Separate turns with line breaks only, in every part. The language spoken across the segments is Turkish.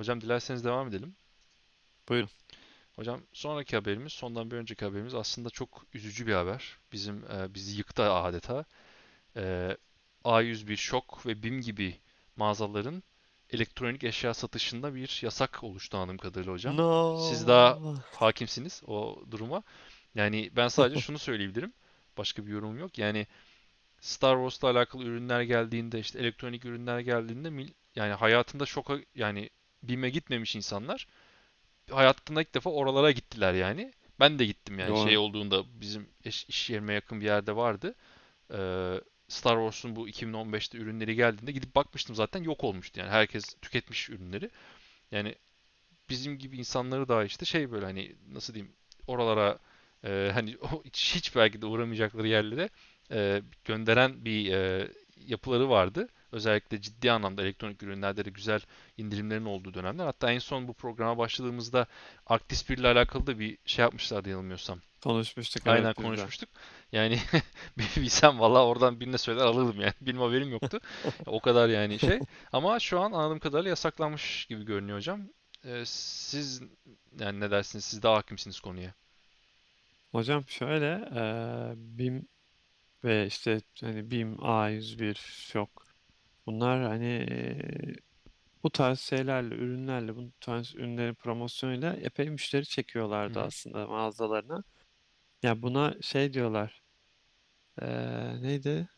Hocam dilerseniz devam edelim.
Buyurun.
Hocam sonraki haberimiz, sondan bir önceki haberimiz aslında çok üzücü bir haber. Bizim e, bizi yıktı adeta. E, A101 Şok ve BİM gibi mağazaların elektronik eşya satışında bir yasak oluştu anladığım kadarıyla hocam. Siz daha
No.
hakimsiniz o duruma. Yani ben sadece şunu söyleyebilirim. Başka bir yorumum yok. Yani Star Wars'la alakalı ürünler geldiğinde işte elektronik ürünler geldiğinde yani hayatında şoka yani BİM'e gitmemiş insanlar hayatında ilk defa oralara gittiler yani. Ben de gittim yani şey
Doğru.
olduğunda bizim iş, iş yerime yakın bir yerde vardı. Ee, Star Wars'un bu 2015'te ürünleri geldiğinde gidip bakmıştım zaten yok olmuştu yani herkes tüketmiş ürünleri. Yani bizim gibi insanları da işte şey böyle hani nasıl diyeyim oralara e, hani hiç, hiç belki de uğramayacakları yerlere e, gönderen bir e, yapıları vardı. Özellikle ciddi anlamda elektronik ürünlerde de güzel indirimlerin olduğu dönemler. Hatta en son bu programa başladığımızda Arctis 1 ile alakalı da bir şey yapmışlardı yanılmıyorsam.
Konuşmuştuk
Aynen
evet
konuşmuştuk. Yani bir bilsem valla oradan birine söyler alırdım yani. Benim haberim yoktu. O kadar yani şey. Ama şu an anladığım kadarıyla yasaklanmış gibi görünüyor hocam. Ee, siz yani ne dersiniz? Siz daha hakimsiniz konuya.
Hocam şöyle eee BİM ve işte hani BİM A101 Şok bunlar hani bu tarz şeylerle ürünlerle bu tarz ürünlerin promosyonuyla epey müşteri çekiyorlardı
hı.
aslında mağazalarına. Ya buna şey diyorlar eee, neydi?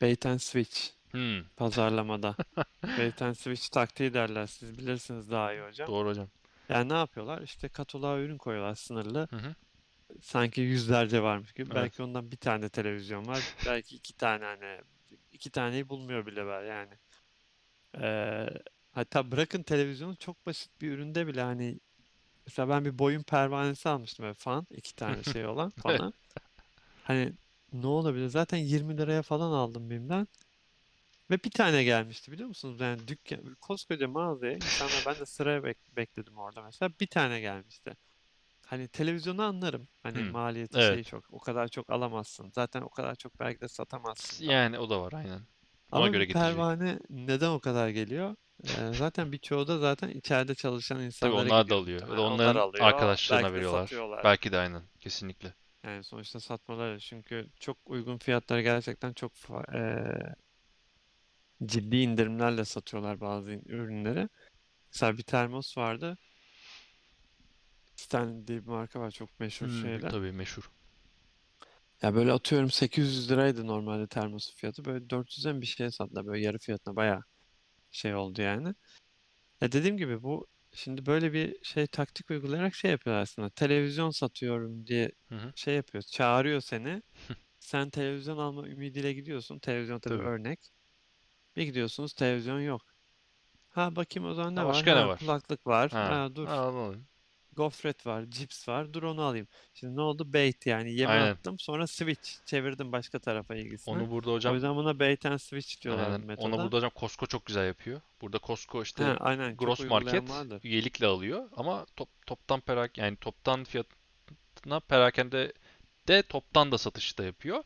Bait and switch
Hmm,
pazarlamada. Bait and switch taktiği derler. Siz bilirsiniz daha iyi hocam.
doğru hocam.
Yani ne yapıyorlar? İşte kataloğa ürün koyuyorlar sınırlı.
Hı hı.
Sanki yüzlerce varmış gibi.
Evet.
Belki ondan bir tane televizyon var. Belki iki tane hani iki taneyi bulmuyor bile var yani. Ee, hatta bırakın televizyonu çok basit bir üründe bile hani mesela ben bir boyun pervanesi almıştım böyle fan iki tane şey olan fanı. Hani ne olabilir? Zaten 20 liraya falan aldım BİM'den. Ve bir tane gelmişti biliyor musunuz? Yani dükkan, koskoca mağazaya insanlar ben de sıraya bek- bekledim orada mesela. Bir tane gelmişti. Hani televizyonu anlarım. Hani
Hmm,
maliyeti
Evet.
şeyi çok. O kadar çok alamazsın. Zaten o kadar çok belki de satamazsın da.
Yani o da var aynen. Ona
Ama
göre getirecek.
pervane neden o kadar geliyor? Ee, zaten birçoğu da zaten içeride çalışan
Tabii
insanlara
onlar da
gidiyor
alıyor.
Muhtemelen. Onlar
onların
alıyor.
arkadaşlarına
Belki de
veriyorlar.
satıyorlar.
Belki de aynen. Kesinlikle.
Yani sonuçta satmaları. Çünkü çok uygun fiyatları gerçekten çok fa- eee, ciddi indirimlerle satıyorlar bazı ürünleri. Mesela bir termos vardı. Stanley diye bir marka var çok meşhur
Hmm,
şeyler.
tabii meşhur.
Ya böyle atıyorum 800 liraydı normalde termosun fiyatı. Böyle 400'e mi bir şeye sattılar. Böyle yarı fiyatına bayağı şey oldu yani. Ya dediğim gibi bu şimdi böyle bir şey taktik uygulayarak şey yapıyor aslında. Televizyon satıyorum diye
Hı hı.
şey yapıyor. Çağırıyor seni. Sen televizyon alma ümidiyle gidiyorsun. Televizyon tabii
Tabii.
örnek. Bir gidiyorsunuz televizyon yok. Ha bakayım o zaman
Ha
ne var?
başka ne
Ha
var?
kulaklık var.
Ha,
Ha dur.
ha anladım.
Gofret var, cips var. Dur onu alayım. Şimdi ne oldu? Bait yani yeme
Aynen.
attım. Sonra switch çevirdim başka tarafa ilgisini.
Onu burada
O
hocam
yüzden buna bait and switch diyorlar
aynen. Onu
metoda.
burada hocam Costco çok güzel yapıyor. Burada Costco
Ha,
işte
aynen çok
gross
uygulayan
market
vardır.
üyelikle alıyor ama top, toptan perak yani toptan fiyatına perakende de toptan da satış da yapıyor.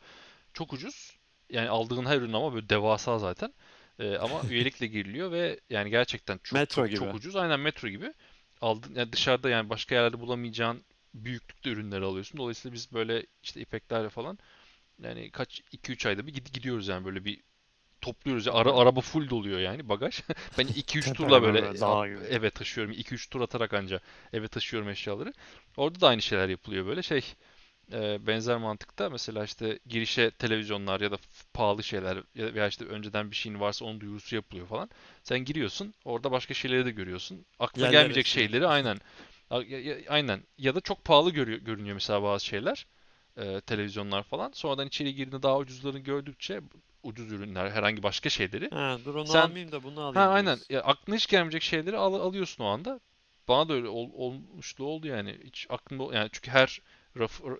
Çok ucuz. Yani aldığın her ürün ama böyle devasa zaten. Ee, ama üyelikle giriliyor ve yani gerçekten çok
Metro
çok çok
gibi.
ucuz. Aynen metro gibi. Aldın, yani dışarıda yani başka yerlerde bulamayacağın büyüklükte ürünleri alıyorsun. Dolayısıyla biz böyle işte İpeklerle falan yani kaç iki üç ayda bir gid- gidiyoruz yani böyle bir topluyoruz. ya. Ara, araba full doluyor yani bagaj. Ben iki üç turla
tepeleme
böyle
dağ gibi.
eve taşıyorum. iki üç tur atarak anca eve taşıyorum eşyaları. Orada da aynı şeyler yapılıyor böyle şey e, benzer mantıkta mesela işte girişe televizyonlar ya da pahalı şeyler ya- veya işte önceden bir şeyin varsa onun duyurusu yapılıyor falan. Sen giriyorsun orada başka şeyleri de görüyorsun. Aklına
Yerler
gelmeyecek
esiyor.
şeyleri aynen. A- ya- ya- Aynen. Ya da çok pahalı görüyor, görünüyor mesela bazı şeyler. e, televizyonlar falan. Sonradan içeri girdiğinde daha ucuzlarını gördükçe ucuz ürünler, herhangi başka şeyleri.
Ha, dur onu
Sen
almayayım da bunu
ha
alayım
aynen
diyorsun.
ya, aklına hiç gelmeyecek şeyleri al, alıyorsun o anda. Bana da öyle ol, olmuşluğu oldu yani. Hiç aklımda yani çünkü her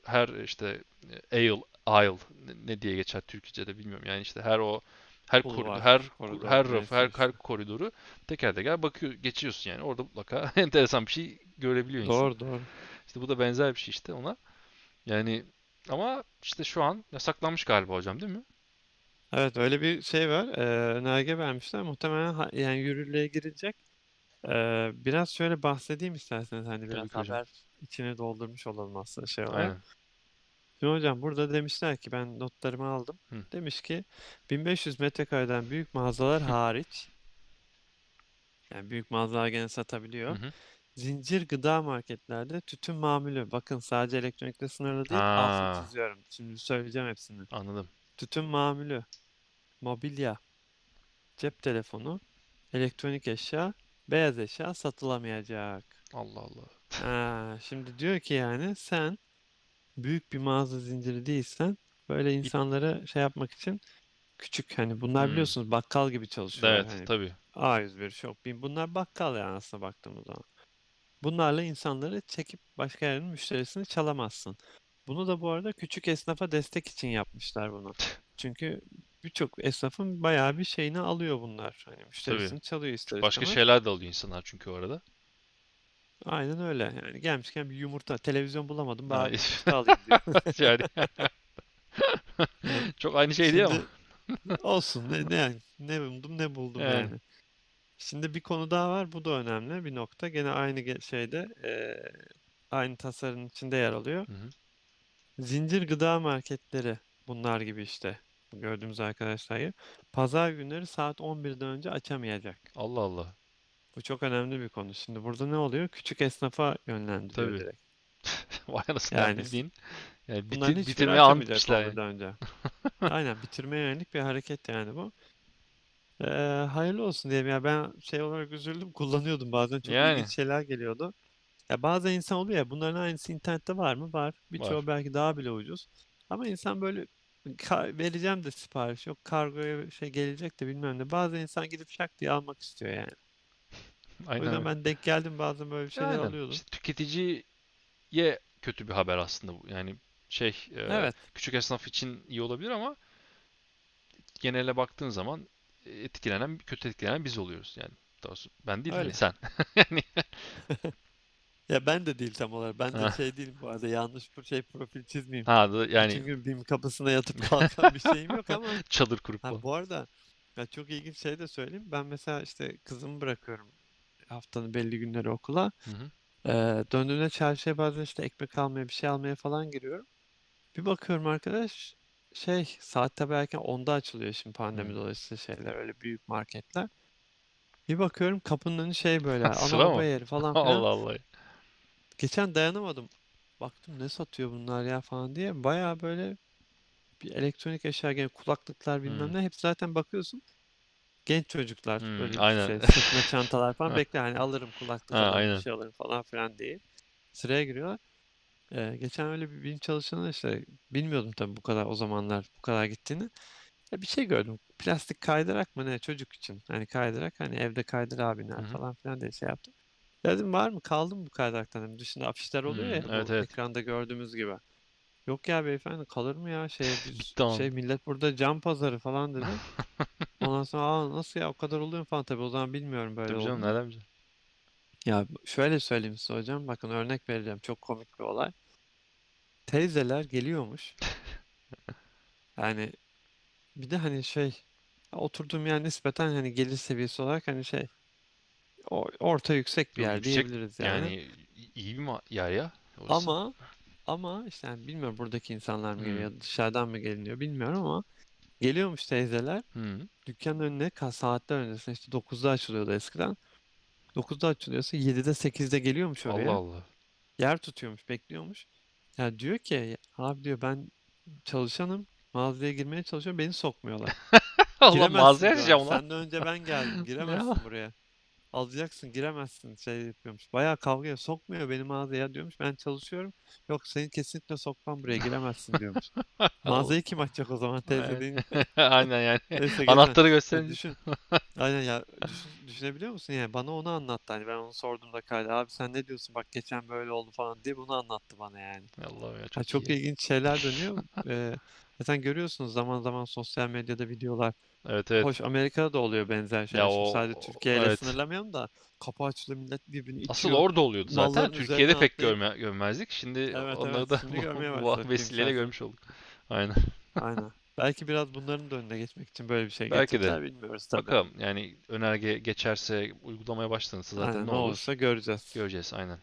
her işte e, aisle, aisle ne diye geçer Türkçe'de bilmiyorum. Yani işte her o her koridor, her
Bulvar, koridor
her raf, her her koridoru teker teker bakıyor, geçiyorsun yani. Orada mutlaka enteresan bir şey görebiliyor insan.
Doğru doğru.
İşte bu da benzer bir şey işte ona. Yani ama işte şu an yasaklanmış galiba hocam değil mi?
Evet öyle bir şey var. Ee, önerge vermişler. Muhtemelen ha- yani yürürlüğe girecek. Ee, biraz şöyle bahsedeyim isterseniz hani
Tabii
biraz
ki hocam.
haber içine doldurmuş olalım aslında şey olarak.
Aynen.
Şimdi hocam burada demişler ki ben notlarımı aldım.
Hı.
Demiş ki 1500 metrekareden büyük mağazalar hariç yani büyük mağazalar gene
Hı
satabiliyor.
hı.
Zincir gıda marketlerde tütün mamulü. Bakın sadece elektronikle sınırlı değil. Altını
Ha,
çiziyorum. Şimdi söyleyeceğim hepsini.
anladım.
Tütün mamulü, mobilya, cep telefonu, elektronik eşya, beyaz eşya satılamayacak.
Allah Allah.
Ha, şimdi diyor ki yani sen büyük bir mağaza zinciri değilsen böyle insanlara şey yapmak için küçük hani bunlar
Hmm.
biliyorsunuz bakkal gibi çalışıyorlar.
Evet,
Hani
tabii.
A101, Shopee bunlar bakkal yani aslında baktığımız zaman. Bunlarla insanları çekip başka yerin müşterisini çalamazsın. Bunu da bu arada küçük esnafa destek için yapmışlar bunu. Çünkü birçok esnafın bayağı bir şeyini alıyor bunlar. Hani
Tabii.
müşterisini çalıyor ister
Başka
istemez.
şeyler de alıyor insanlar çünkü o arada.
Aynen öyle. Yani gelmişken bir yumurta, televizyon bulamadım
Ha,
bari yumurta alayım diyor.
yani çok aynı şey değil ama.
şimdi olsun ne, ne yani ne buldum ne buldum
Yani.
yani. Şimdi bir konu daha var. Bu da önemli bir nokta. Gene aynı ge- şeyde eee, aynı tasarının içinde yer alıyor.
Hı hı.
Zincir gıda marketleri bunlar gibi işte. Gördüğümüz arkadaşlar gibi. Pazar günleri saat 11'den önce açamayacak.
Allah Allah.
Bu çok önemli bir konu. Şimdi burada ne oluyor? Küçük esnafa yönlendiriyor
Tabii.
direkt.
Vay anasını yani bildiğin. Yani bitir, bitirmeye bitmişler yani.
11'den önce. Aynen bitirmeye yönelik bir hareket yani bu. Ee, hayırlı olsun diyeyim ya ben şey olarak üzüldüm kullanıyordum bazen çok
Yani
ilginç şeyler geliyordu. Ya bazen insan oluyor ya bunların aynısı internette var mı? Var.
var.
Birçoğu belki daha bile ucuz. Ama insan böyle ka- vereceğim de sipariş yok kargoya şey gelecek de bilmem ne. Bazen insan gidip şak diye almak istiyor yani. O
Aynen
yüzden
öyle.
ben denk geldim bazen böyle şeyler
Aynen.
alıyordum.
İşte tüketiciye kötü bir haber aslında bu. Yani şey e,
Evet.
küçük esnaf için iyi olabilir ama genele baktığın zaman e, etkilenen, kötü etkilenen biz oluyoruz. Yani doğrusu ben değil de
Öyle.
sen. Yani
Ya ben de değil tam olarak. Ben de
ha,
şey değilim bu arada. Yanlış bir şey profil çizmeyeyim.
ha da
Bütün
yani
gün BİM kapısına yatıp kalkan bir şeyim yok ama
çadır kurup
ha bu arada ya çok ilginç şey de söyleyeyim. Ben mesela işte kızımı bırakıyorum haftanın belli günleri okula.
Hı hı.
Ee, döndüğümde çarşıya bazen işte ekmek almaya bir şey almaya falan giriyorum. Bir bakıyorum arkadaş şey saat tabii erken 10'da açılıyor şimdi pandemi
Hı.
dolayısıyla şeyler öyle büyük marketler. Bir bakıyorum kapının önü şey böyle ana
Sıra
baba
mı?
yeri falan
Allah
filan.
Allah.
Geçen dayanamadım. Baktım ne satıyor bunlar ya falan diye. Baya böyle bir elektronik eşya gene kulaklıklar bilmem
Hı.
ne. Hep zaten bakıyorsun genç çocuklar
Hı,
böyle
aynen.
şey sırtına çantalar falan bekle hani alırım kulaklık
Ha,
alırım bir
aynen.
şey alırım falan filan diye. Sıraya giriyorlar. Ee, geçen öyle bir bilim çalışanı işte bilmiyordum tabii bu kadar o zamanlar bu kadar gittiğini. Ya bir şey gördüm. Plastik kaydırak mı ne çocuk için. Hani kaydırak hani evde kaydır
Hı
abinler
hı.
falan filan diye şey yaptım. Dedim var mı kaldı mı bu kaydıraktan? Dedim. Dışında afişler oluyor
Hı,
ya
evet
bu
evet.
ekranda gördüğümüz gibi. Yok ya beyefendi kalır mı ya şey biz
Bitti
şey millet burada cam pazarı falan dedi. Ondan sonra Aa, nasıl ya o kadar oluyor mu falan tabii o zaman bilmiyorum böyle
Tabii canım
olduğunu.
nereden bileceksin?
Ya şöyle söyleyeyim size hocam bakın örnek vereceğim çok komik bir olay. Teyzeler geliyormuş. Yani bir de hani şey oturduğum yer nispeten hani gelir seviyesi olarak hani şey o- orta yüksek bir
Yok
yer
yüksek
diyebiliriz yani.
yani iyi bir ma- yer ya orası.
Ama ama işte yani bilmiyorum buradaki insanlar mı geliyor ya da dışarıdan mı geliniyor bilmiyorum ama geliyormuş teyzeler
Hı.
dükkanın önüne ka- saatler öncesinde işte 9'da açılıyordu eskiden. 9'da açılıyorsa 7'de 8'de geliyormuş
Allah
oraya.
Allah.
Yer tutuyormuş, bekliyormuş. Ya diyor ki abi diyor ben çalışanım. Mağazaya girmeye çalışıyorum. Beni sokmuyorlar.
Allah
Giremezsin
mağazaya
diyorlar.
açacağım lan.
Senden önce ben geldim. Giremezsin buraya. Alacaksın, giremezsin şey yapıyormuş. Bayağı kavga ediyor. Sokmuyor beni mağazaya diyormuş. Ben çalışıyorum. Yok seni kesinlikle sokmam buraya giremezsin diyormuş. Mağazayı kim açacak o zaman teyze deyince?
Aynen yani.
Neyse.
Anahtarı
Ya
gösterince.
düşün. Aynen ya düşün, düşünebiliyor musun yani bana onu anlattı hani ben onu sorduğumda kaydı abi sen ne diyorsun bak geçen böyle oldu falan diye bunu anlattı bana yani.
Allah'ım ya
Ha,
çok
çok
iyi.
ilginç şeyler dönüyor. Ee, zaten görüyorsunuz zaman zaman sosyal medyada videolar.
Evet evet.
Hoş Amerika'da da oluyor benzer
Ya
şeyler. Şimdi
o
sadece Türkiye ile
evet.
sınırlamayalım da kapı açılıyor millet birbirini
Asıl
itiyor.
orada oluyordu zaten.
Malların
Türkiye'de
üzerine
pek
atlayıp
görme, görmezdik. Şimdi
evet
onları
evet
da
şimdi
bu,
görmeye
bu
başladık
vesileyle
bilimsel
görmüş olduk. Aynen.
Aynen. Belki biraz bunların da önüne geçmek için böyle bir şey
Belki de.
getirdiler bilmiyoruz tabii.
Bakalım yani önerge geçerse uygulamaya başlanırsa zaten
Aynen
ne
ne
olur
olursa göreceğiz.
göreceğiz aynen.